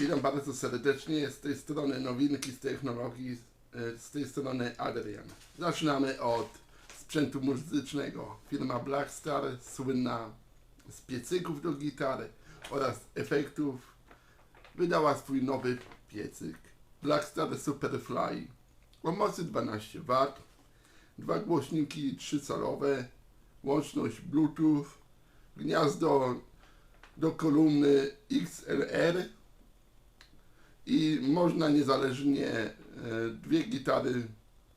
Witam bardzo serdecznie z tej strony nowinki z technologii, e, z tej strony Adrian. Zaczynamy od sprzętu muzycznego. Firma Blackstar, słynna z piecyków do gitary oraz efektów, wydała swój nowy piecyk. Blackstar Superfly o mocy 12 W, dwa głośniki 3-calowe, łączność Bluetooth, gniazdo do kolumny XLR i można niezależnie e, dwie gitary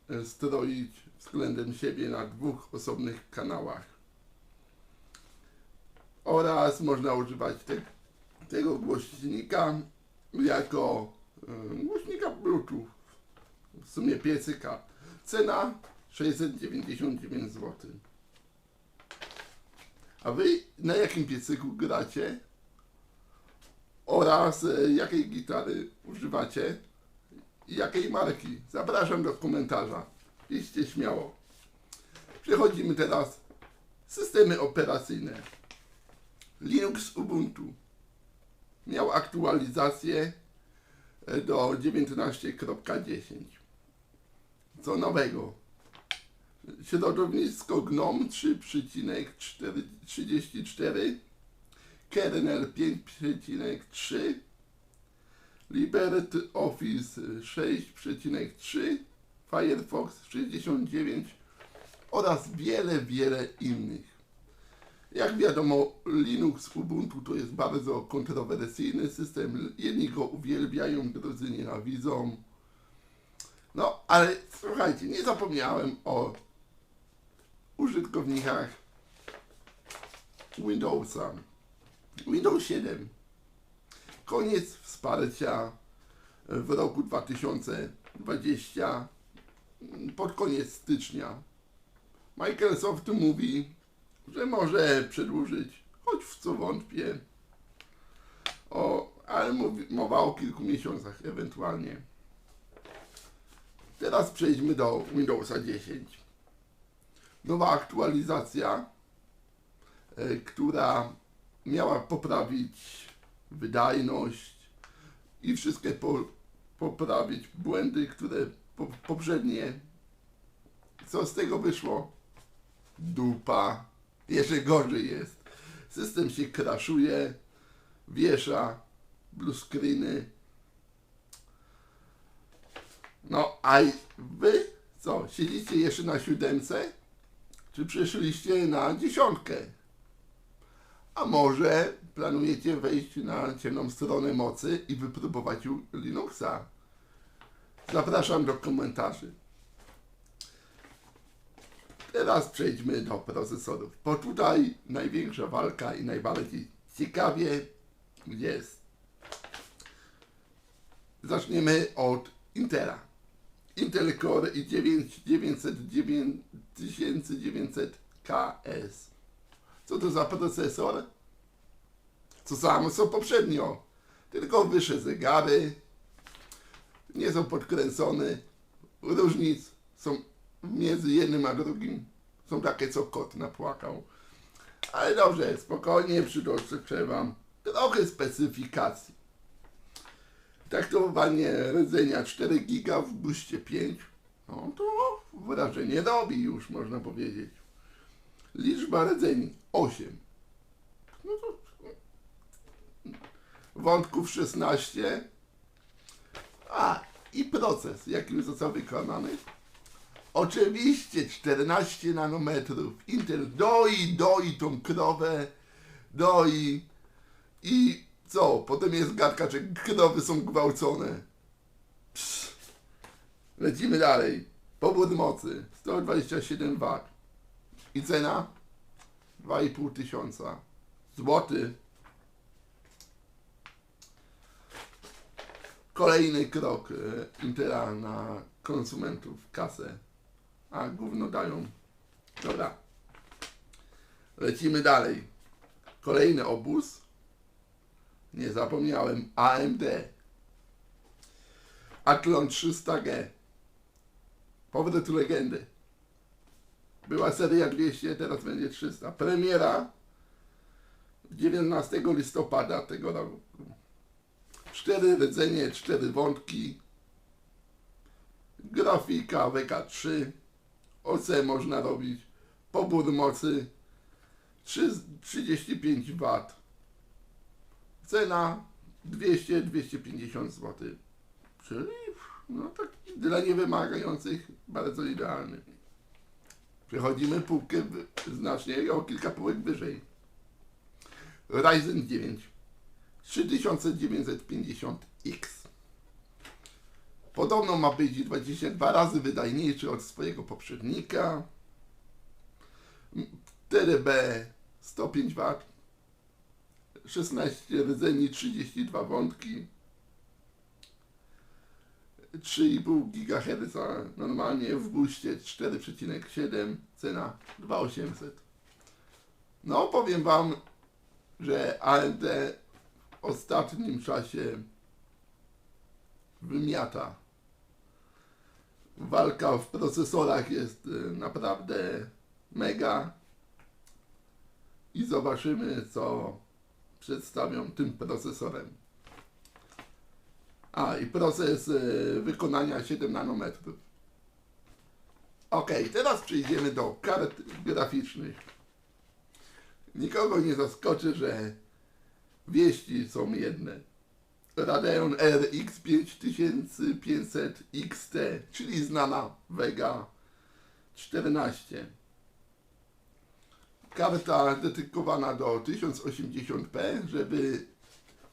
e, stroić względem siebie na dwóch osobnych kanałach. Oraz można używać te, tego głośnika jako e, głośnika Bluetooth. W sumie piecyka. Cena 699 zł. A wy na jakim piecyku gracie? Oraz e, jakiej gitary używacie? I jakiej marki? Zapraszam do komentarza. Piszcie śmiało. Przechodzimy teraz systemy operacyjne. Linux Ubuntu miał aktualizację e, do 19.10. Co nowego? Środowisko GNOME 3,34 kernel 5,3 LibreOffice 6,3 Firefox 69 oraz wiele, wiele innych. Jak wiadomo, Linux Ubuntu to jest bardzo kontrowersyjny system. Jedni go uwielbiają, drudzy nienawidzą. No, ale słuchajcie, nie zapomniałem o użytkownikach Windowsa. Windows 7. Koniec wsparcia w roku 2020, pod koniec stycznia. Microsoft mówi, że może przedłużyć, choć w co wątpię. O, ale mówi, mowa o kilku miesiącach ewentualnie. Teraz przejdźmy do Windowsa 10. Nowa aktualizacja, e, która miała poprawić wydajność i wszystkie po, poprawić błędy, które po, poprzednie. Co z tego wyszło? Dupa. Jeszcze gorzej jest. System się kraszuje, wiesza, blue screeny. No, a wy co? Siedzicie jeszcze na siódemce? Czy przeszliście na dziesiątkę? A może planujecie wejść na ciemną stronę mocy i wypróbować Linuxa? Zapraszam do komentarzy. Teraz przejdźmy do procesorów, bo tutaj największa walka i najbardziej ciekawie jest. Zaczniemy od Intela. Intel Core i9 9900KS. Co to za procesor? Co samo co poprzednio, tylko wyższe zegary, nie są podkręcone, różnic są między jednym a drugim, są takie co kot napłakał. Ale dobrze, spokojnie przytoczę Wam trochę specyfikacji. Traktowanie rdzenia 4 giga w buście 5, no to wrażenie robi już można powiedzieć. Liczba rdzeni 8. No to wątków 16. A i proces, jaki został wykonany. Oczywiście 14 nanometrów. Intel doi, doi tą krowę, doi i co? Potem jest gadka, że krowy są gwałcone. Psz. Lecimy dalej. Pobór mocy 127 W. I cena? 2,5 tysiąca. Złoty. Kolejny krok e, Intela na konsumentów, kasę. A, gówno dają. Dobra. Lecimy dalej. Kolejny obóz. Nie zapomniałem. AMD. Athlon 300G. Powrót legendy. Była seria 200, teraz będzie 300. Premiera 19 listopada tego roku. cztery rdzenie, cztery wątki, grafika WK3, OC można robić, pobór mocy 3, 35 W, cena 200-250 zł, czyli no taki dla niewymagających bardzo idealny. Przechodzimy półkę znacznie o kilka półek wyżej. Ryzen 9 3950X. Podobno ma być 22 razy wydajniejszy od swojego poprzednika. 4B 105 W. 16 rdzeni, 32 wątki. 3,5 GHz, normalnie w buście 4,7, cena 2800. No powiem Wam, że AMD w ostatnim czasie wymiata. Walka w procesorach jest y, naprawdę mega i zobaczymy co przedstawią tym procesorem. A i proces y, wykonania 7 nanometrów. Ok, teraz przejdziemy do kart graficznych. Nikogo nie zaskoczy, że wieści są jedne. Radeon RX 5500 XT, czyli znana Vega 14. Karta dedykowana do 1080p, żeby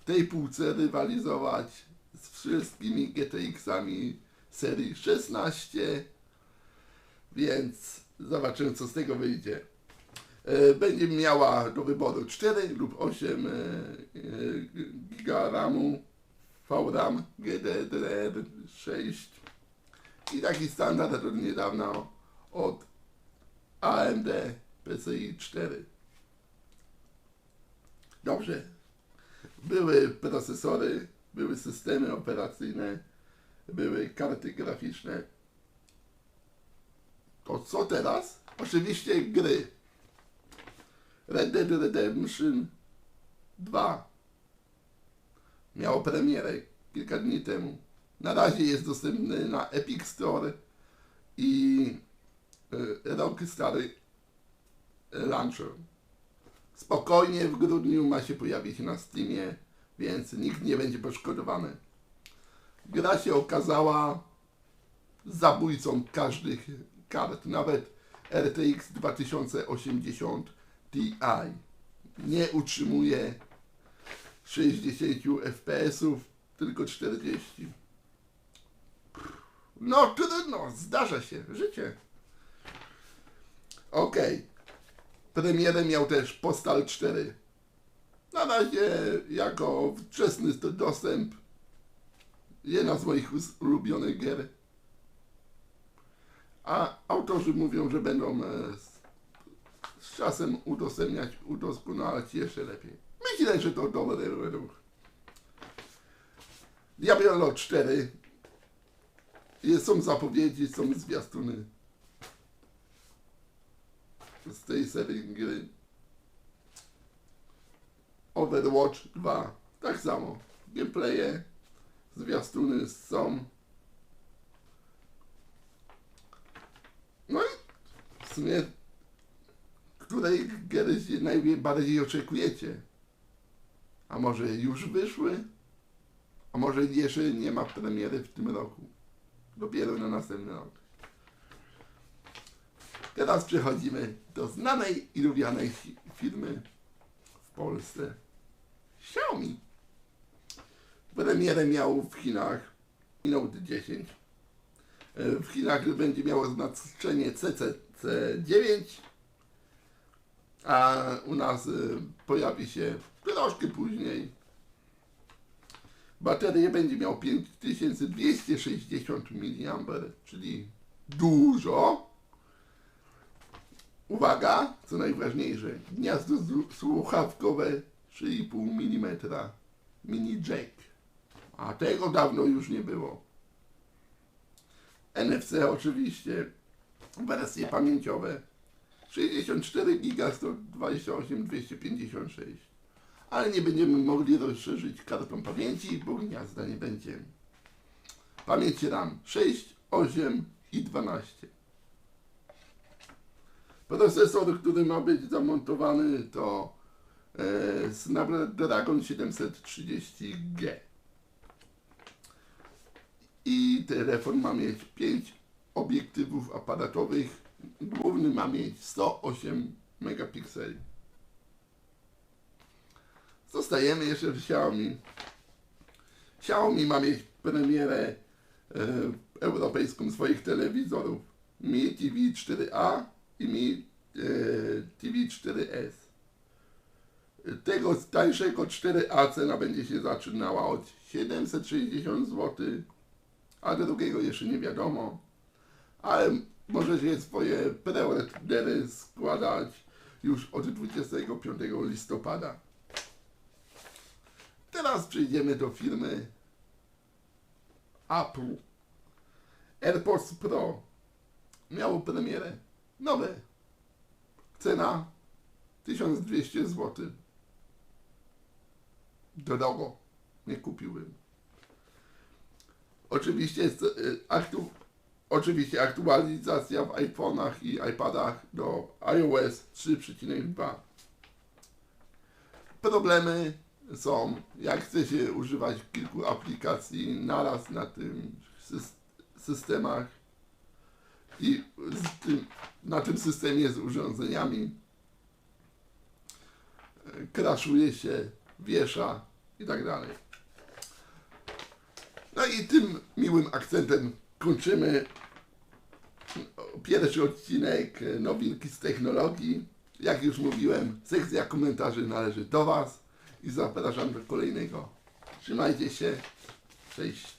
w tej półce rywalizować z wszystkimi GTX-ami serii 16, więc zobaczymy co z tego wyjdzie. E, Będzie miała do wyboru 4 lub 8 e, e, giga RAMu, VRAM GDDR6 i taki standard od niedawna od AMD PCI 4. Dobrze. Były procesory, były systemy operacyjne, były karty graficzne. To co teraz? Oczywiście gry. Red Dead Redemption 2 miało premierę kilka dni temu. Na razie jest dostępny na Epic Store i y, Rockstar Launcher. Spokojnie w grudniu ma się pojawić na Steamie, więc nikt nie będzie poszkodowany. Gra się okazała zabójcą każdych kart, nawet RTX 2080 Ti nie utrzymuje 60 fps, tylko 40. No trudno, zdarza się, życie. Okej. Premierę miał też Postal 4. Na razie jako wczesny st- dostęp. Jedna z moich ulubionych gier. A autorzy mówią, że będą e, z, z czasem udostępniać, udoskonalać jeszcze lepiej. Myślę, że to dobry ruch. Diablo 4. Jest, są zapowiedzi, są zwiastuny z tej serii gry. Overwatch 2. Tak samo. Gameplaye, zwiastuny są. No i w sumie której gry się najbardziej oczekujecie? A może już wyszły? A może jeszcze nie ma premiery w tym roku? Dopiero na następny rok. Teraz przechodzimy do znanej i lubianej fi- firmy w Polsce. Xiaomi. Premierę miał w Chinach Note 10. E, W Chinach będzie miało znaczenie CCC9, a u nas e, pojawi się troszkę później. Baterię będzie miał 5260 mAh, czyli dużo. Uwaga, co najważniejsze, gniazdo słuchawkowe 3,5 mm mini jack. A tego dawno już nie było. NFC oczywiście, wersje pamięciowe 64 giga 128 256. ale nie będziemy mogli rozszerzyć kartą pamięci, bo gniazda nie będzie. Pamięć RAM 6, 8 i 12. Procesor, który ma być zamontowany to Snapdragon 730G. I telefon ma mieć 5 obiektywów aparatowych. Główny ma mieć 108 megapikseli. Zostajemy jeszcze w Xiaomi. Xiaomi ma mieć premierę e, europejską swoich telewizorów Mi TV 4A i Mi e, TV 4S. Tego tańszego 4A cena będzie się zaczynała od 760 zł, a drugiego jeszcze nie wiadomo. Ale możecie swoje preordery składać już od 25 listopada. Teraz przejdziemy do firmy Apple. AirPods Pro miało premierę. Nowe. Cena 1200 zł. Drogo. Nie kupiłem. Oczywiście, y, aktu, oczywiście aktualizacja w iPhone'ach i iPadach do iOS 3.2. Problemy są, jak chce się używać kilku aplikacji naraz na tym sys- systemach i tym, na tym systemie z urządzeniami e, kraszuje się, wiesza i tak dalej. No i tym miłym akcentem kończymy pierwszy odcinek nowinki z technologii. Jak już mówiłem, sekcja komentarzy należy do Was i zapraszam do kolejnego. Trzymajcie się. Cześć.